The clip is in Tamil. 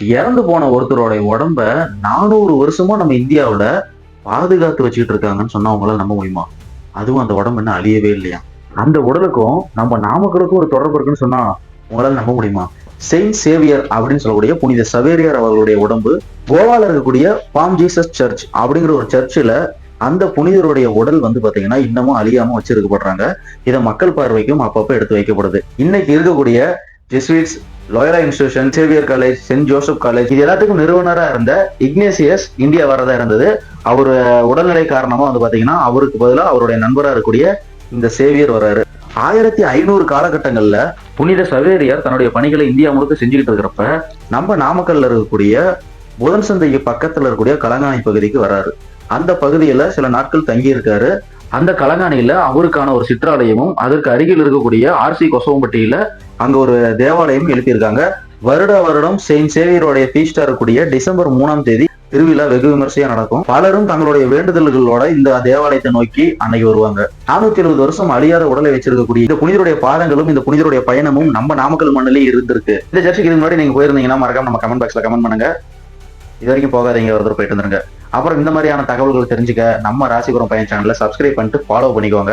இறந்து போன ஒருத்தரோட உடம்ப நானூறு வருஷமா நம்ம இந்தியாவில் பாதுகாத்து வச்சுக்கிட்டு இருக்காங்கன்னு சொன்னா உங்களால நம்ப முடியுமா? அதுவும் அந்த உடம்பு என்ன அழியவே இல்லையா? அந்த உடலுக்கும் நம்ம நாமக்கலுக்கும் ஒரு தொடர்பு இருக்குன்னு சொன்னா உங்களால நம்ப முடியுமா? செயின்ட் சேவியர் அப்படின்னு சொல்லக்கூடிய புனித சவேரியார் அவர்களுடைய உடம்பு கோவால இருக்கக்கூடிய பாம் ஜீசஸ் சர்ச் அப்படிங்கிற ஒரு சர்ச்சில் அந்த புனிதருடைய உடல் வந்து பாத்தீங்கன்னா இன்னமும் அழியாம வச்சிருக்கப்படுறாங்க. இதை மக்கள் பார்வைக்கும் அப்பப்போ எடுத்து வைக்கப்படுது. இன்னைக்கு இருக்கக்கூடிய Jesuits லோயரா institution Xavier college saint Joseph college இது எல்லாத்துக்கும் நிறுவனரா இருந்த இக்னேசியஸ் இந்தியா வரதா இருந்தது. அவர் உடல்நிலை காரணமா வந்து பாத்தீங்கன்னா அவருக்கு பதிலாக அவருடைய நண்பரா இருக்கக்கூடிய இந்த சேவியர் வராரு ஆயிரத்தி ஐநூறு காலகட்டங்கள்ல புனித சவேரியார் தன்னுடைய பணிகளை இந்தியா முழுக்க செஞ்சுக்கிட்டு இருக்கிறப்ப நம்ம நாமக்கல்ல இருக்கக்கூடிய புதன் சந்தைக்கு பக்கத்துல இருக்கக்கூடிய கலங்காணி பகுதிக்கு வராரு அந்த பகுதியில சில நாட்கள் தங்கி இருக்காரு அந்த கலங்காணியில அவருக்கான ஒரு சிற்றாலயமும் அதற்கு அருகில் இருக்கக்கூடிய ஆர்சி கொசவம்பட்டியில அங்க ஒரு தேவாலயம் எழுப்பியிருக்காங்க. வருட வருடம் செயின்ட் சேவியருடைய ஃபீஸ்டா இருக்கக்கூடிய டிசம்பர் மூணாம் தேதி திருவிழா வெகு விமர்சையா நடக்கும். பலரும் தங்களுடைய வேண்டுதல்களோட இந்த தேவாலயத்தை நோக்கி அன்னைக்கு வருவாங்க. நானூத்தி எழுபது வருஷம் அழியாத உடலை வச்சிருக்கக்கூடிய இந்த புனிதருடைய பாதங்களும் இந்த புனிதருடைய பயணமும் நம்ம நாமக்கல் மண்ணிலே இருந்திருக்கு. இந்த ஜெர்சிக்கு முன்னாடி நீங்க போயிருந்தீங்கன்னா மறக்காம நம்ம கமெண்ட் பாக்ஸ்ல கமெண்ட் பண்ணுங்க. இது வரைக்கும் போகாதீங்க ஒருத்தர் போயிட்டு வந்துருங்க. அப்புறம் இந்த மாதிரியான தகவல்கள் தெரிஞ்சுக்க நம்ம ராசிபுரம் பையன் சேனலை சப்ஸ்கிரைப் பண்ணிட்டு ஃபாலோ பண்ணிக்கோங்க.